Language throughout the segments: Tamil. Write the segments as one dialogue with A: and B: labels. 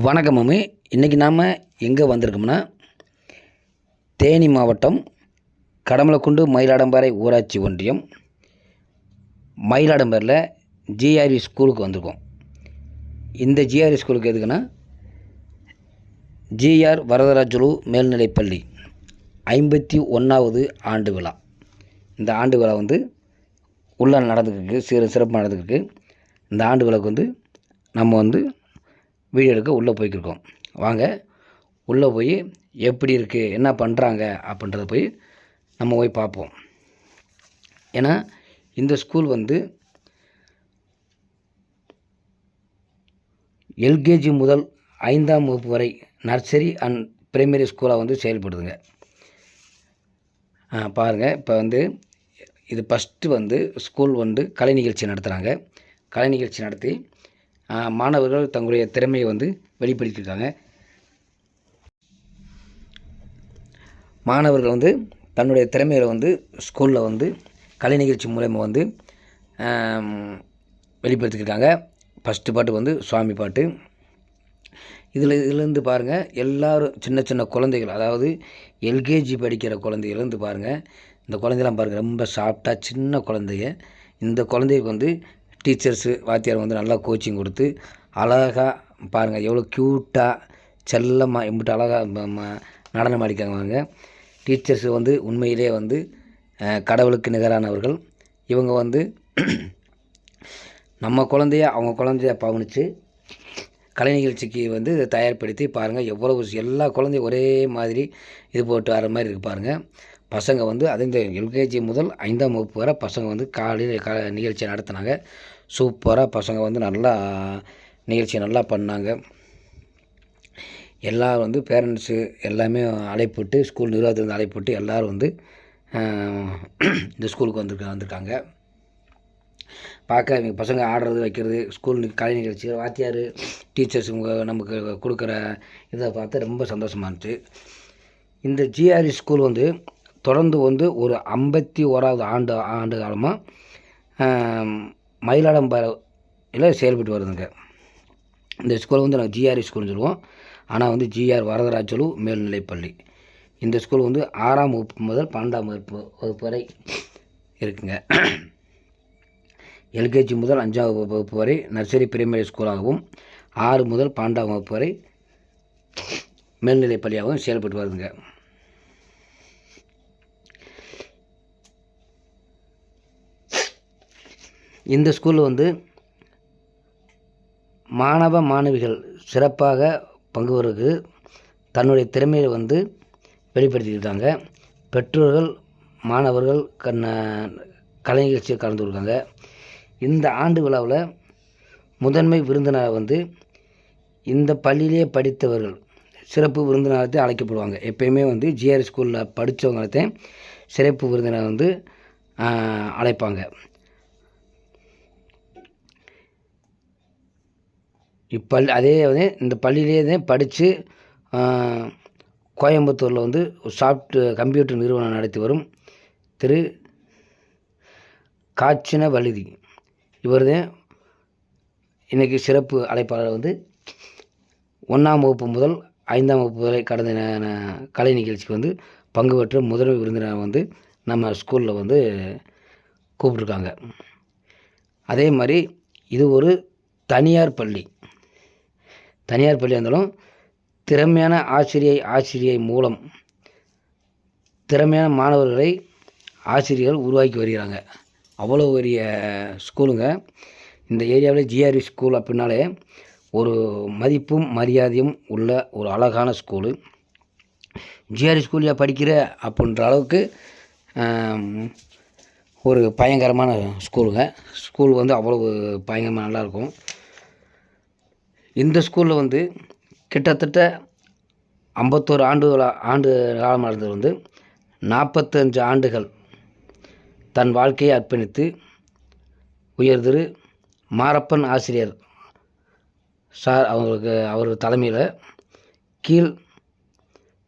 A: வணக்கம் இன்றைக்கி நாம் எங்கே வந்திருக்கோம்னா தேனி மாவட்டம் கடமலக்குண்டு மயிலாடம்பாறை ஊராட்சி ஒன்றியம். மயிலாடம்பாறையில் ஜிஆர்வி ஸ்கூலுக்கு வந்திருக்கோம். இந்த ஜிஆர்வி ஸ்கூலுக்கு எதுக்குன்னா ஜிஆர் வரதராஜுலு மேல்நிலைப்பள்ளி ஐம்பத்தி ஒன்றாவது ஆண்டு விழா. இந்த ஆண்டு விழா வந்து உள்ளே நடந்துருக்கு சிறு சிறப்பு நடந்துருக்கு இந்த ஆண்டு விழாக்கு வந்து நம்ம வந்து வீடியோ எடுக்க உள்ளே போய்க்கிருக்கோம். வாங்க உள்ளே போய் எப்படி இருக்குது என்ன பண்ணுறாங்க அப்படின்றத போய் நம்ம போய் பார்ப்போம். ஏன்னா இந்த ஸ்கூல் வந்து எல்கேஜி முதல் ஐந்தாம் வகுப்பு வரை நர்சரி அண்ட் பிரைமரி ஸ்கூலாக வந்து செயல்படுதுங்க. பாருங்கள் இப்போ வந்து இது ஃபஸ்ட்டு வந்து ஸ்கூல் வந்து கலை நிகழ்ச்சி நடத்துகிறாங்க கலை நிகழ்ச்சி நடத்தி மாணவர்கள் தங்களுடைய திறமையை வந்து வெளிப்படுத்தியிருக்காங்க. மாணவர்கள் வந்து தன்னுடைய திறமைகளை வந்து ஸ்கூலில் வந்து கலை நிகழ்ச்சி மூலயமா வந்து வெளிப்படுத்திக்கிட்டாங்க வெளிப்படுத்தியிருக்காங்க. ஃபஸ்ட்டு பாட்டு வந்து சுவாமி பாட்டு இதில் இதுலேருந்து பாருங்கள் எல்லாரும் சின்ன சின்ன குழந்தைகள் அதாவது எல்கேஜி படிக்கிற குழந்தைகள்லேருந்து பாருங்கள் இந்த குழந்தைலாம் பாருங்கள் ரொம்ப சாஃப்டாக சின்ன குழந்தைங்க. இந்த குழந்தைக்கு வந்து டீச்சர்ஸு வாத்தியார் வந்து நல்லா கோச்சிங் கொடுத்து அழகாக பாருங்கள் எவ்வளோ க்யூட்டாக செல்லமாக எம்பிட்டு அழகாக நடனம் ஆடிக்காங்க பாருங்க. டீச்சர்ஸ் வந்து உண்மையிலே வந்து கடவுளுக்கு நிகரானவர்கள். இவங்க வந்து நம்ம குழந்தைய அவங்க குழந்தைய பவனித்து கலை நிகழ்ச்சிக்கு வந்து இதை தயார்படுத்தி பாருங்கள் எவ்வளோ எல்லா குழந்தையும் ஒரே மாதிரி இது போட்டு வர மாதிரி இருக்குது பாருங்கள் பசங்க வந்து அது இந்த எல்கேஜி முதல் ஐந்தாம் வகுப்பு வரை பசங்க வந்து காலையில் க நிகழ்ச்சி நடத்தினாங்க. சூப்பராக பசங்க வந்து நல்லா நிகழ்ச்சி நல்லா பண்ணாங்க. எல்லோரும் வந்து பேரண்ட்ஸு எல்லாமே அழைப்பிட்டு ஸ்கூல் நிர்வாகத்திலிருந்து அழைப்புட்டு எல்லோரும் வந்து இந்த ஸ்கூலுக்கு வந்திருக்க வந்திருக்காங்க. பார்க்க இவங்க பசங்க ஆடுறது வைக்கிறது ஸ்கூல் கலை நிகழ்ச்சி வாத்தியார் டீச்சர்ஸ் நமக்கு கொடுக்குற இதை பார்த்து ரொம்ப சந்தோஷமாக இருந்துச்சு. இந்த ஜிஆர்இ ஸ்கூல் வந்து தொடர்ந்து வந்து ஒரு ஐம்பத்தி ஓராவது ஆண்டு ஆண்டு காலமாக மயிலாடம்பாறையில் செயல்பட்டு வருதுங்க. இந்த ஸ்கூல் வந்து நாங்கள் ஜிஆர்இ ஸ்கூல்னு சொல்லுவோம். ஆனால் வந்து ஜிஆர் வரதராஜலு மேல்நிலைப்பள்ளி. இந்த ஸ்கூல் வந்து ஆறாம் வகுப்பு முதல் பன்னெண்டாம் வகுப்பு வகுப்பு வரை இருக்குங்க. எல்கேஜி முதல் அஞ்சாம் வகுப்பு வரை நர்சரி பிரைமரி ஸ்கூலாகவும் ஆறு முதல் பன்னெண்டாம் வகுப்பு வரை மேல்நிலைப்பள்ளியாகவும் செயல்பட்டு வருதுங்க. இந்த ஸ்கூலில் வந்து மாணவ மாணவிகள் சிறப்பாக பங்கு பெறுவதற்கு தன்னுடைய திறமையை வந்து வெளிப்படுத்தியிருக்காங்க பெற்றோர்கள் மாணவர்கள் கண்ண கலை நிகழ்ச்சியில் கலந்து இருக்காங்க இந்த ஆண்டு விழாவில் முதன்மை விருந்தினர் வந்து இந்த பள்ளியிலே படித்தவர்கள் சிறப்பு விருந்தினர்த்தை அழைக்கப்படுவாங்க. எப்பயுமே வந்து ஜிஆர் ஸ்கூலில் படித்தவங்களத்தையும் சிறப்பு விருந்தினர் வந்து அழைப்பாங்க. இப்பள்ளி அதே வந்து இந்த பள்ளியிலே தான் படித்து கோயம்புத்தூரில் வந்து சாஃப்ட் கம்ப்யூட்டர் நிறுவனம் நடத்தி வரும் திரு. காச்சின வழுதி இவர் தான் இன்றைக்கி சிறப்பு அழைப்பாளர் வந்து ஒன்றாம் வகுப்பு முதல் ஐந்தாம் வகுப்பு வரை கடந்த கலை நிகழ்ச்சிக்கு வந்து பங்கு பெற்ற முதன்மை விருந்தினர் வந்து நம்ம ஸ்கூலில் வந்து கூப்பிட்ருக்காங்க அதே மாதிரி இது ஒரு தனியார் பள்ளி. தனியார் பள்ளியாக இருந்தாலும் திறமையான ஆசிரியை ஆசிரியை மூலம் திறமையான மாணவர்களை ஆசிரியர்கள் உருவாக்கி வருகிறாங்க. அவ்வளோ பெரிய ஸ்கூலுங்க. இந்த ஏரியாவில் ஜிஆர்வி ஸ்கூல் அப்படின்னாலே ஒரு மதிப்பும் மரியாதையும் உள்ள ஒரு அழகான ஸ்கூலு. ஜிஆர்வி ஸ்கூலில் படிக்கிற அப்படின்ற அளவுக்கு ஒரு பயங்கரமான ஸ்கூலுங்க. ஸ்கூல் வந்து அவ்வளவு பயங்கரமாக நல்லாயிருக்கும். இந்த ஸ்கூலில் வந்து கிட்டத்தட்ட ஐம்பத்தோரு ஆண்டு ஆண்டு காலம் வந்து நாற்பத்தஞ்சு ஆண்டுகள் தன் வாழ்க்கையை அர்ப்பணித்து உயர்திரு மாரப்பன் ஆசிரியர் சார் அவங்களுக்கு அவர் தலைமையில் கீழ்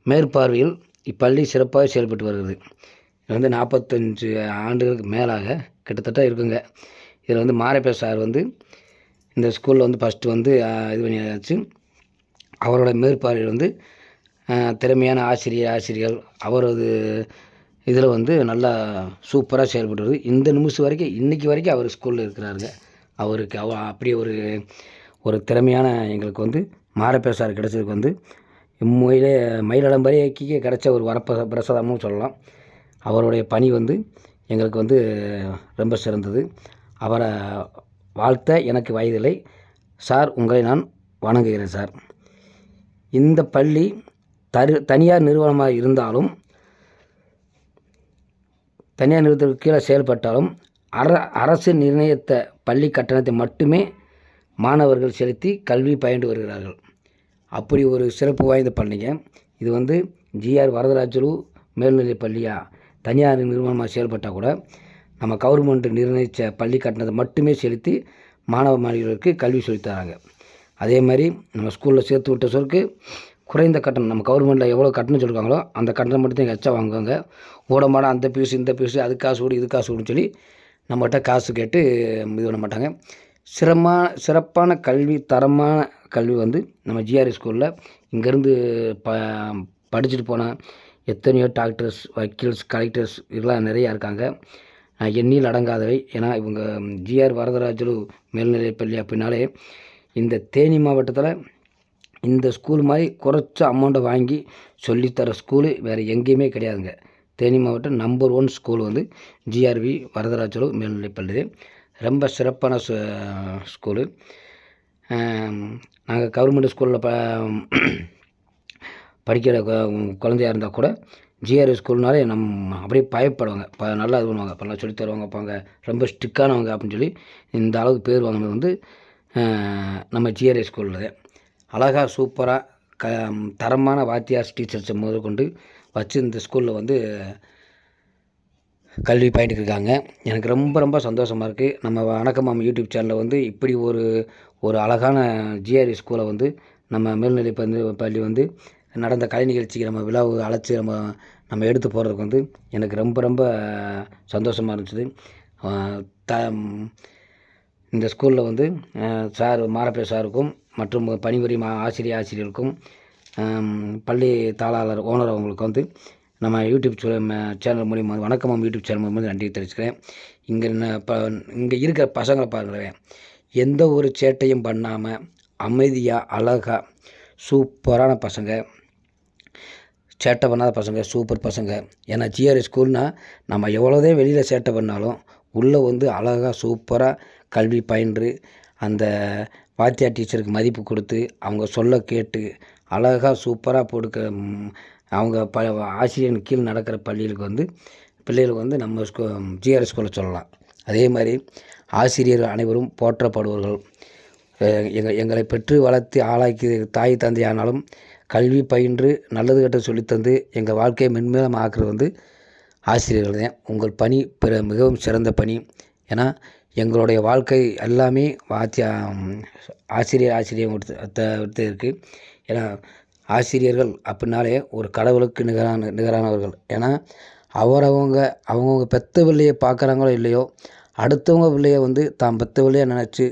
A: மேற்பார்வையில் இப்பள்ளி சிறப்பாக செயல்பட்டு வருகிறது. இது வந்து நாற்பத்தஞ்சு ஆண்டுகளுக்கு மேலாக கிட்டத்தட்ட இருக்குங்க. இதில் வந்து மாரப்ப சார் வந்து இந்த ஸ்கூலில் வந்து ஃபஸ்ட்டு வந்து இது பண்ணியாச்சு. அவரோட மேற்பார்வையில் வந்து திறமையான ஆசிரியர் ஆசிரியர்கள் அவரது இதில் வந்து நல்லா சூப்பராக செயல்பட்டுருது இந்த நிமிஷம் வரைக்கும் இன்றைக்கி வரைக்கும் அவர் ஸ்கூலில் இருக்கிறாருங்க. அவருக்கு அவ அப்படி ஒரு ஒரு திறமையான எங்களுக்கு வந்து மாரப்பேசார் கிடச்சதுக்கு வந்து உண்மையிலே மயிலடம்பரைக்கு கிடச்ச ஒரு வரப்ப பிரசாதமும் சொல்லலாம். அவருடைய பணி வந்து எங்களுக்கு வந்து ரொம்ப சிறந்தது. அவரை வாழ்த்த எனக்கு வயதில்லை. சார் உங்களை நான் வணங்குகிறேன் சார். இந்த பள்ளி தரு தனியார் நிறுவனமாக இருந்தாலும் தனியார் நிறுவனத்திற்கு கீழே செயல்பட்டாலும் அர அரசு நிர்ணயித்த பள்ளி கட்டணத்தை மட்டுமே மாணவர்கள் செலுத்தி கல்வி பயின்று வருகிறார்கள். அப்படி ஒரு சிறப்பு வாய்ந்த பள்ளிங்க. இது வந்து ஜிஆர் வரதராஜலு மேல்நிலைப் பள்ளியா? தனியார் நிறுவனமாக செயல்பட்டால் கூட நம்ம கவர்மெண்ட் நிர்ணயித்த பள்ளி கட்டணத்தை மட்டுமே செலுத்தி மாணவ மாணவிகளுக்கு கல்வி சொல்லித் தராங்க. அதே மாதிரி நம்ம ஸ்கூலில் சேர்த்து விட்ட சொருக்கு குறைந்த கட்டணம். நம்ம கவர்மெண்ட்டில் எவ்வளோ கட்டணம் சொல்லிருக்காங்களோ அந்த கட்டணம் மட்டும் தான் எச்சா வாங்குவாங்க. ஓடமாட அந்த பீஸ் இந்த ஃபீஸ் அது காசு கொடு இது காசு கொடுன்னு சொல்லி நம்மகிட்ட காசு கேட்டு இது பண்ண மாட்டாங்க. சிரமமான சிறப்பான கல்வி தரமான கல்வி வந்து நம்ம ஜிஆர்இ ஸ்கூலில் இங்கேருந்து ப படிச்சுட்டு போன எத்தனையோ டாக்டர்ஸ் வக்கீல்ஸ் கலெக்டர்ஸ் இதெல்லாம் நிறையா இருக்காங்க. எண்ணில் அடங்காதவை. ஏன்னா இவங்க ஜிஆர் வரதராஜலு மேல்நிலைப்பள்ளி அப்படின்னாலே இந்த தேனி மாவட்டத்தில் இந்த ஸ்கூல் மாதிரி குறைச்ச அமௌண்ட்டை வாங்கி சொல்லித்தர ஸ்கூலு வேறு எங்கேயுமே கிடையாதுங்க. தேனி மாவட்டம் நம்பர் ஒன் ஸ்கூல் வந்து ஜிஆர்வி வரதராஜலு மேல்நிலைப்பள்ளி ரொம்ப சிறப்பான ஸ்கூலு. நாங்கள் கவர்மெண்ட் ஸ்கூலில் ப படிக்கிற குழந்தையாக குழந்தையா இருந்தால் கூட ஜிஆர் ஸ்கூல்னாலே நம்ம அப்படியே பயப்படுவாங்க. ப நல்லா இது பண்ணுவாங்க. நல்லா சொல்லித் தருவாங்க பாங்க ரொம்ப ஸ்ட்ரிக்கானவங்க அப்படின்னு சொல்லி இந்த அளவுக்கு பேர் வாங்கினது வந்து நம்ம ஜிஆர்ஐ ஸ்கூலில். அழகாக சூப்பராக க தரமான வாத்தியார் டீச்சர்ஸை முதற்கொண்டு வச்சு இந்த ஸ்கூலில் வந்து கல்வி பயிட்டு இருக்காங்க. எனக்கு ரொம்ப ரொம்ப சந்தோஷமாக இருக்குது நம்ம வணக்கம் யூடியூப் சேனலில் வந்து இப்படி ஒரு ஒரு அழகான ஜிஆர்இ ஸ்கூலை வந்து நம்ம மேல்நிலை பள்ளி வந்து நடந்த கலை நிகழ்ச்சிக்கு நம்ம விழாவை அழைச்சி நம்ம நம்ம எடுத்து போகிறதுக்கு வந்து எனக்கு ரொம்ப ரொம்ப சந்தோஷமாக இருந்துச்சு. த இந்த ஸ்கூலில் வந்து சார் மாரப்பே சாருக்கும் மற்றும் பணிபுரியும் ஆசிரியர் ஆசிரியருக்கும் பள்ளி தாளாளர் ஓனர் அவங்களுக்கு வந்து நம்ம யூடியூப் சேனல் மூலிமா வணக்கம் யூடியூப் சேனல் மூலிமா நன்றி தெரிவிச்சுக்கிறேன். இங்கே இப்போ இங்கே இருக்கிற பசங்களை பாருங்களேன். எந்த ஒரு சேட்டையும் பண்ணாமல் அமைதியாக அழகாக சூப்பரான பசங்க. சேட்டை பண்ணாத பசங்க சூப்பர் பசங்க. ஏன்னா ஜிஆர்எஸ் ஸ்கூல்னால் நம்ம எவ்வளோதே வெளியில் சேட்டை பண்ணாலும் உள்ளே வந்து அழகாக சூப்பராக கல்வி பயின்று அந்த வாத்தியார் டீச்சருக்கு மதிப்பு கொடுத்து அவங்க சொல்ல கேட்டு அழகாக சூப்பராக போடுக்க அவங்க ப ஆசிரியன் கீழ் நடக்கிற பள்ளிகளுக்கு வந்து பிள்ளைகளுக்கு வந்து நம்ம ஸ்கூ ஜிஆர்எஸ் ஸ்கூலில் சொல்லலாம். அதே மாதிரி ஆசிரியர்கள் அனைவரும் போற்றப்படுவர்கள். எங்கள் எங்களை பெற்று வளர்த்து ஆளாக்கி தாய் தந்தை ஆனாலும் கல்வி பயின்று நல்லது கெட்ட சொல்லித்தந்து எங்கள் வாழ்க்கையை மென்மேலும் ஆக்குறது வந்து ஆசிரியர்கள் தான் உங்கள் பணி பிற மிகவும் சிறந்த பணி. ஏன்னா எங்களுடைய வாழ்க்கை எல்லாமே வாத்தியா ஆசிரியர் ஆசிரியர் விட்டு இருக்குது ஏன்னா ஆசிரியர்கள் அப்படின்னாலே ஒரு கடவுளுக்கு நிகரான நிகரானவர்கள். ஏன்னா அவரவங்க அவங்கவுங்க பெத்த பிள்ளையை பார்க்குறாங்களோ இல்லையோ அடுத்தவங்க பிள்ளைய வந்து தான் பெத்த பிள்ளையை நினச்சி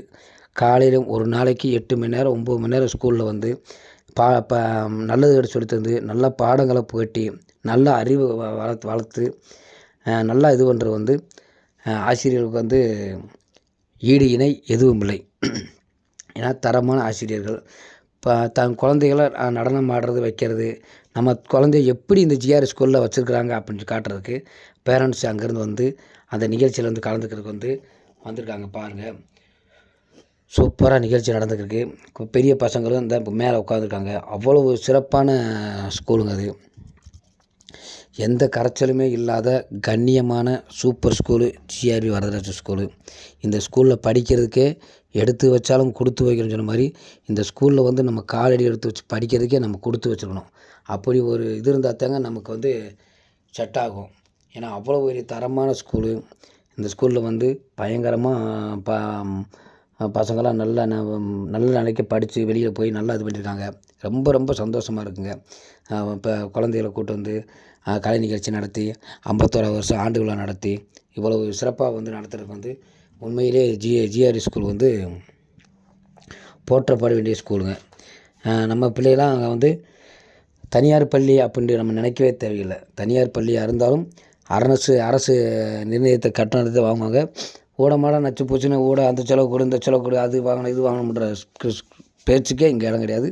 A: காலையிலும் ஒரு நாளைக்கு எட்டு மணி நேரம் ஒம்பது மணி நேரம் ஸ்கூலில் வந்து பா ப நல்லது எடுத்து சொல்லி தந்து நல்ல பாடங்களை புகட்டி நல்ல அறிவு வளர்த்து வளர்த்து நல்லா இது பண்ணுறது வந்து ஆசிரியர்களுக்கு வந்து ஈடு இணை எதுவும் இல்லை. ஏன்னா தரமான ஆசிரியர்கள். இப்போ தன் குழந்தைகளை நடனம் ஆடுறது வைக்கிறது நம்ம குழந்தைய எப்படி இந்த ஜிஆர் ஸ்கூலில் வச்சுருக்குறாங்க அப்படின்னு காட்டுறதுக்கு பேரண்ட்ஸ் அங்கேருந்து வந்து அந்த நிகழ்ச்சியில் வந்து கலந்துக்கிறதுக்கு வந்து வந்திருக்காங்க பாருங்கள் சூப்பராக நிகழ்ச்சி நடந்துக்கிருக்கு. பெரிய பசங்களும் இந்த மேலே உட்காந்துருக்காங்க அவ்வளவு சிறப்பான ஸ்கூலுங்க அது. எந்த கரைச்சலுமே இல்லாத கண்ணியமான super school GRP Varadaraja school. இந்த ஸ்கூலில் படிக்கிறதுக்கே எடுத்து வச்சாலும் கொடுத்து வைக்கணும்னு சொன்ன மாதிரி இந்த ஸ்கூலில் வந்து நம்ம காலடி எடுத்து வச்சு படிக்கிறதுக்கே நம்ம கொடுத்து வச்சுருக்கணும். அப்படி ஒரு இது இருந்தால் தாங்க நமக்கு வந்து செட் ஆகும் ஏன்னா அவ்வளோ ஒரு தரமான ஸ்கூலு. இந்த ஸ்கூலில் வந்து பயங்கரமாக ப பசங்களாம் நல்லா நல்ல நிலைக்கு படித்து வெளியில் போய் நல்லா இது பண்ணியிருக்காங்க. ரொம்ப ரொம்ப சந்தோஷமாக இருக்குங்க. இப்போ குழந்தைகளை கூட்டு வந்து கலை நிகழ்ச்சி நடத்தி ஐம்பத்தோராவது வருஷம் ஆண்டு விழா நடத்தி இவ்வளவு சிறப்பாக வந்து நடத்துறதுக்கு வந்து உண்மையிலே ஜி ஜிஆர்இ ஸ்கூல் வந்து போற்றப்பட வேண்டிய ஸ்கூலுங்க. நம்ம பிள்ளைகளாம் அங்கே வந்து தனியார் பள்ளி அப்படின்ட்டு நம்ம நினைக்கவே தேவையில்லை. தனியார் பள்ளியாக இருந்தாலும் அரசு அரசு நிர்ணயித்த கட்டணத்தை வாங்குவாங்க. ஊடமாட நச்சு போச்சுன்னா ஊட அந்த செலவு கொடு இந்த செலவு கொடு அது வாங்கணும் இது வாங்கணும்ன்ற பேச்சுக்கே இங்கே இடம் கிடையாது.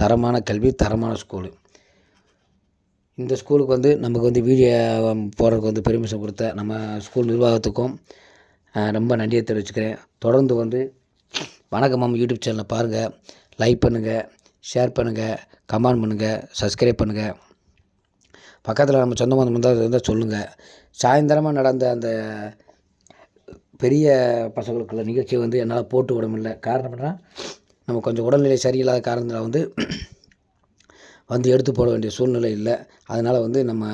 A: தரமான கல்வி தரமான ஸ்கூலு இந்த ஸ்கூலுக்கு வந்து நமக்கு வந்து வீடியோ போடுறதுக்கு வந்து பெர்மிஷன் கொடுத்த நம்ம ஸ்கூல் நிர்வாகத்துக்கும் ரொம்ப நன்றியை தெரிவிச்சுக்கிறேன். தொடர்ந்து வந்து வணக்கம் மாமா யூடியூப் சேனலை பாருங்கள் லைக் பண்ணுங்கள் ஷேர் பண்ணுங்கள் கமெண்ட் பண்ணுங்கள் சப்ஸ்கிரைப் பண்ணுங்கள் பக்கத்தில் நம்ம சொந்த பந்தம் இருந்தால் இருந்தால் சொல்லுங்கள் சாயந்தரமாக நடந்த அந்த பெரிய பசங்களுக்குள்ள நிகழ்ச்சியை வந்து என்னால் போட்டு விட முடியல. காரணம் என்ன நம்ம கொஞ்சம் உடல்நிலை சரியில்லாத காரணத்தில் வந்து வந்து எடுத்து போட வேண்டிய சூழ்நிலை இல்லை. அதனால் வந்து நம்ம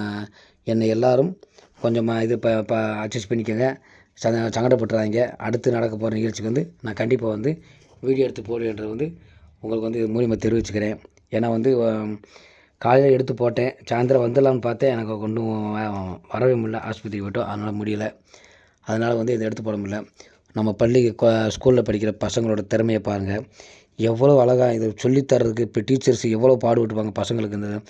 A: என்னை எல்லோரும் கொஞ்சமாக இது இப்போ இப்போ அட்ஜஸ்ட் பண்ணிக்கோங்க. சங்க சங்கடப்பட்டுறாங்க அடுத்து நடக்க போகிற நிகழ்ச்சிக்கு வந்து நான் கண்டிப்பாக வந்து வீடியோ எடுத்து போடுவேன்றது வந்து உங்களுக்கு வந்து இது மூலியமாக தெரிவிச்சுக்கிறேன். ஏன்னா வந்து காலையில் எடுத்து போட்டேன். சாயந்தரம் வந்துடலாம்னு பார்த்தேன். எனக்கு கொண்டும் வரவே முடியல. ஆஸ்பத்திரி போய்ட்டோம். அதனால் முடியலை. அதனால் வந்து இதை எடுத்து போட முடியல. நம்ம பள்ளி ஸ்கூலில் படிக்கிற பசங்களோட திறமையை பாருங்கள் எவ்வளோ அழகாக இதை சொல்லித்தர்றதுக்கு இப்போ டீச்சர்ஸ் எவ்வளோ பாடுபட்டுப்பாங்க பசங்களுக்கு இந்த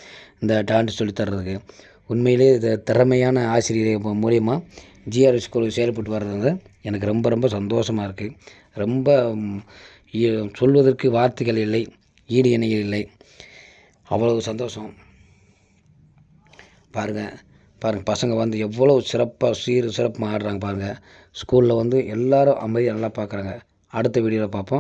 A: இந்த டான்ஸ் சொல்லித்தர்றதுக்கு உண்மையிலே இது திறமையான ஆசிரியர் மூ- மூலியமாக ஜிஆர் செயல்பட்டு வர்றது எனக்கு ரொம்ப ரொம்ப சந்தோஷமாக இருக்குது ரொம்ப சொல்வதற்கு வார்த்தைகள் இல்லை ஈடு இணைகள் இல்லை. அவ்வளவு சந்தோஷம். பாருங்கள் பாருங்கள் பசங்க வந்து எவ்வளோ சிறப்பாக சீர் சிறப்பாக ஆடுறாங்க பாருங்கள் ஸ்கூலில் வந்து எல்லோரும் அமைதியாக நல்லா பார்க்குறாங்க அடுத்த வீடியோவில் பார்ப்போம்